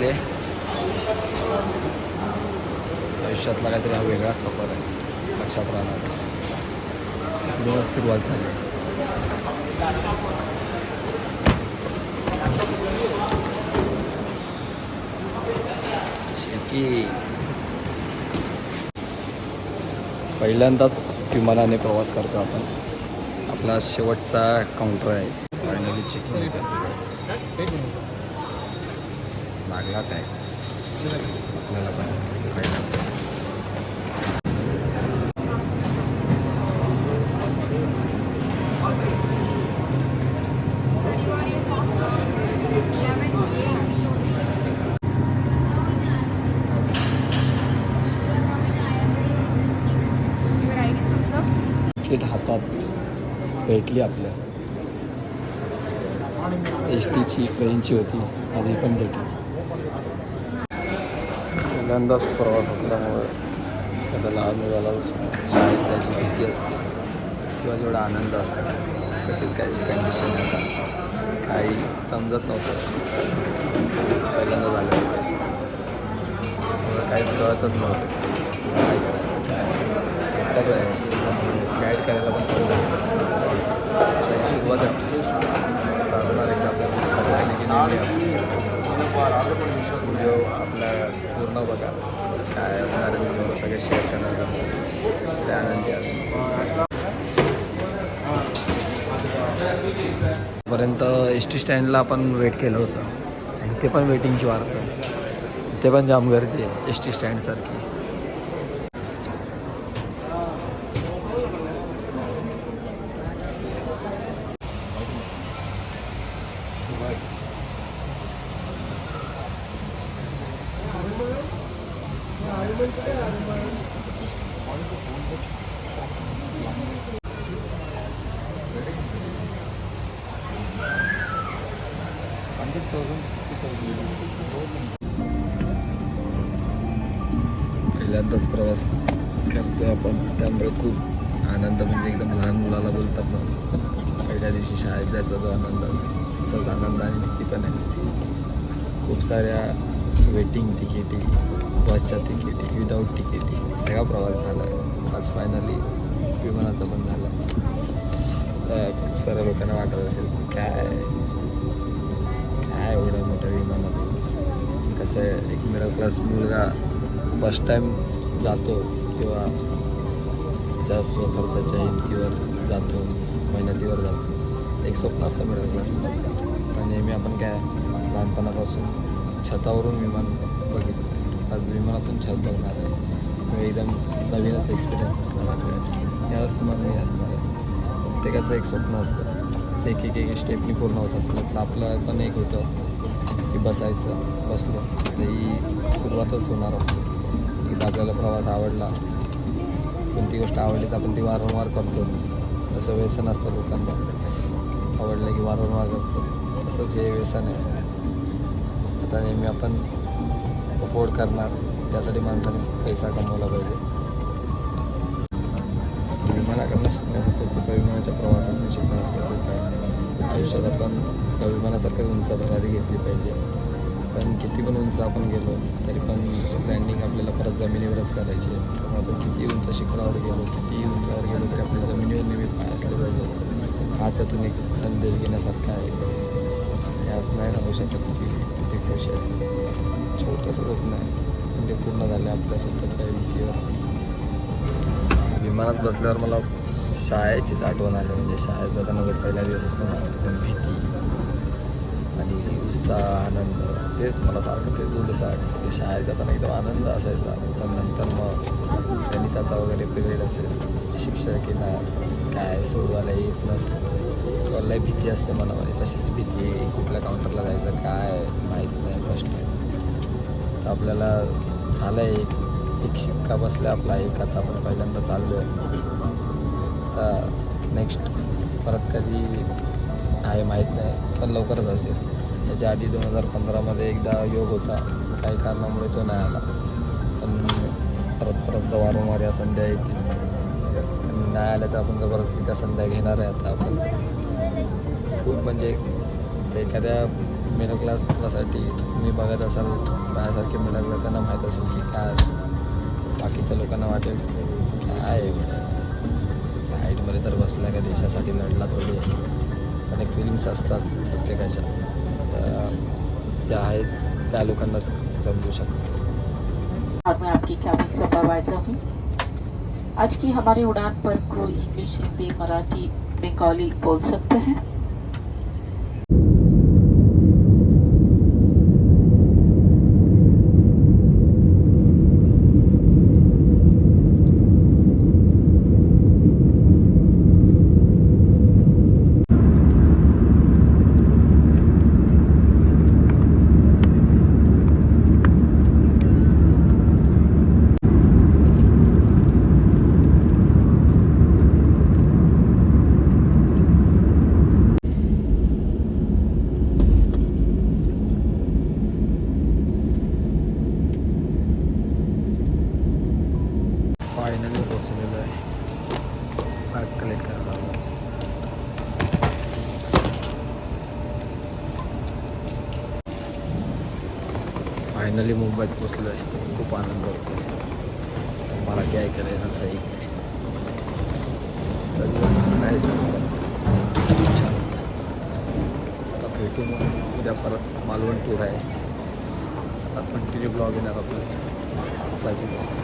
आले आयुष्यातला काहीतरी हा वेगळाच सफर आहे. लक्षात राहणार. दोन सुरुवात झाली. शेकी पहिल्यांदाच विमानाने प्रवास करतो आपण. आपला शेवटचा काउंटर आहे. फायनली चेकिंग लागला टॅग आपल्याला पण पहिल्यांदा हातात भेटली आपल्या. एस टीची ट्रेनची होती आधी पण भेटली. पहिल्यांदाच प्रवास असल्यामुळे त्याला लहान मुलाला शाळेत जायची भीती असते. किंवा जेवढा आनंद असतो तसेच काहीशी कंडिशन येतात काही समजत नव्हतं. पहिल्यांदा झालं. काहीच कळतच नव्हतं. काय करायचं? एकटाच आहे. गाईड करायला पण कोण नाही. आता ही सुरुवात आहे आपली. आता असणार एकदा आपल्याला सगळं झालं की नेहमी व्हिडिओ आपला पूर्ण बघा काय असणार आहे व्हिडिओ सगळे शेअर करणार आहोत. त्या आनंदी आहे. पर्यंत एस टी स्टँडला आपण वेट केलं होतं. आणि ते पण वेटिंगची वाढतं ते पण जाम गर्दी आहे एस टी स्टँडसारखी पहिल्यांदाच प्रवास करतोय आपण. त्यामुळे खूप आनंद म्हणजे एकदम लहान मुलाला बोलतात ना पहिल्या दिवशी शाळेत जायचा जो आनंद असतो. तसाच आनंद आणि भीती पण आहे. खूप साऱ्या वेटिंग तिकिटी बसच्या तिकिटी विदाऊट तिकिटी सगळा प्रवास झाला आहे. आज फायनली विमानाचा पण झाला. खूप साऱ्या लोकांना वाटत असेल काय? काय एवढं मोठ्या विमानातून? कसं आहे? एक मिडल क्लास मुलगा फर्स्ट टाईम जातो किंवा त्याच्या स्वखर्चाच्या हिमतीवर जातो मेहनतीवर जातो. एक स्वप्न असतं मिडल क्लास मुलाचं. तर नेहमी आपण काय लहानपणापासून छतावरून विमान बघितलं आज विमानातून छत बघणार आहे. किंवा एकदम नवीनच एक्सपिरियन्स असणार आहे या स्मरणीय असणार आहे. प्रत्येकाचं एक स्वप्न असतं. एक एक एक स्टेपनी पूर्ण होत असतं तर आपलं पण एक होतं की बसायचं बसलो. तर ही सुरुवातच होणार. होती एकदा आपल्याला प्रवास आवडला. कोणती गोष्ट आवडली तर आपण ती वारंवार करतोच. असं व्यसन असतं लोकांना. आवडलं की वारंवार करतो. तसंच हे व्यसन आहे. आता नेहमी आपण अफोर्ड करणार. त्यासाठी माणसाने पैसा कमवला पाहिजे. विमानाकडनं शिकण्यासारखं खूप आहे विमानाच्या प्रवासातून शिकण्यासारखं खूप आहे आयुष्यात आपण त्या उंच भरारी घेतली पाहिजे. कारण किती पण उंच आपण गेलो तरी पण लँडिंग आपल्याला परत जमिनीवरच करायची आहे. आपण किती उंच शिखरावर गेलो किती उंचावर गेलो तरी आपल्या जमिनीवर नेहमी पाय असले पाहिजे. हाच्यातून एक संदेश घेण्यासारखा आहे. हे आज नाही सांगू शकत की किती खुश आहे छोटंसं स्वप्न आहे. पण ते पूर्ण झालं आपल्या स्वतःच्या विकीवर विमानात बसल्यावर मला शाळेचीच आठवण आली. म्हणजे शाळेत जाताना जर पहिला दिवस असतो ना एकदम भीती आणि उत्साह आनंद. तेच मला सारखं ते उलसं आठवतं. की शाळेत जाताना एकदम आनंद असायचा. पण नंतर मग गणिताचा वगैरे पिरियड असेल शिक्षक येणार काय सोडवायला येत नसतं. किंवा लय भीती असते मनामध्ये. तशीच भीती कुठल्या काउंटरला जायचं काय माहीत नाही फर्स्ट टाईम आपल्याला झालं एक एक शिक्का बसला आपला एक आता आपण पहिल्यांदा चाललो आहे आता नेक्स्ट परत कधी आहे माहीत नाही पण लवकरच असेल. त्याच्या आधी दोन हजार पंधरामध्ये एकदा योग होता. काही कारणामुळे तो नाही आला. पण परत परत वारंवार या संध्या येतील. नाही आल्या तर आपण जबरदस्ती त्या संध्या घेणार आहे आता आपण. खूप म्हणजे एखाद्या मिडल क्लाससाठी तुम्ही बघत असाल माझ्यासारखे मिडल क्लास त्यांना माहीत असेल की काय असेल बाकीच्या लोकांना वाटेल. काय एवढं? हाईटमध्ये तर बसला का देशासाठी थोडी एक फिलिंग्स असतात प्रत्येकाच्या. त्या ज्या आहेत, त्या लोकांनाच समजू शकतात. और मैं आपकी कैबिन सुपरवाइजर हूँ आज की हमारी उड़ान पर क्रू इंग्लिश, हिंदी, मराठी, बंगाली बोल सकते हैं? फायनली मुंबईत पोचलो आहे खूप आनंद होतो मला काय करायचं सही नाही सांगत चला भेटू मग. उद्या परत मालवण टूर आहे. आता कंटिन्यू ब्लॉग येणार आपला असा दिवस.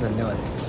धन्यवाद.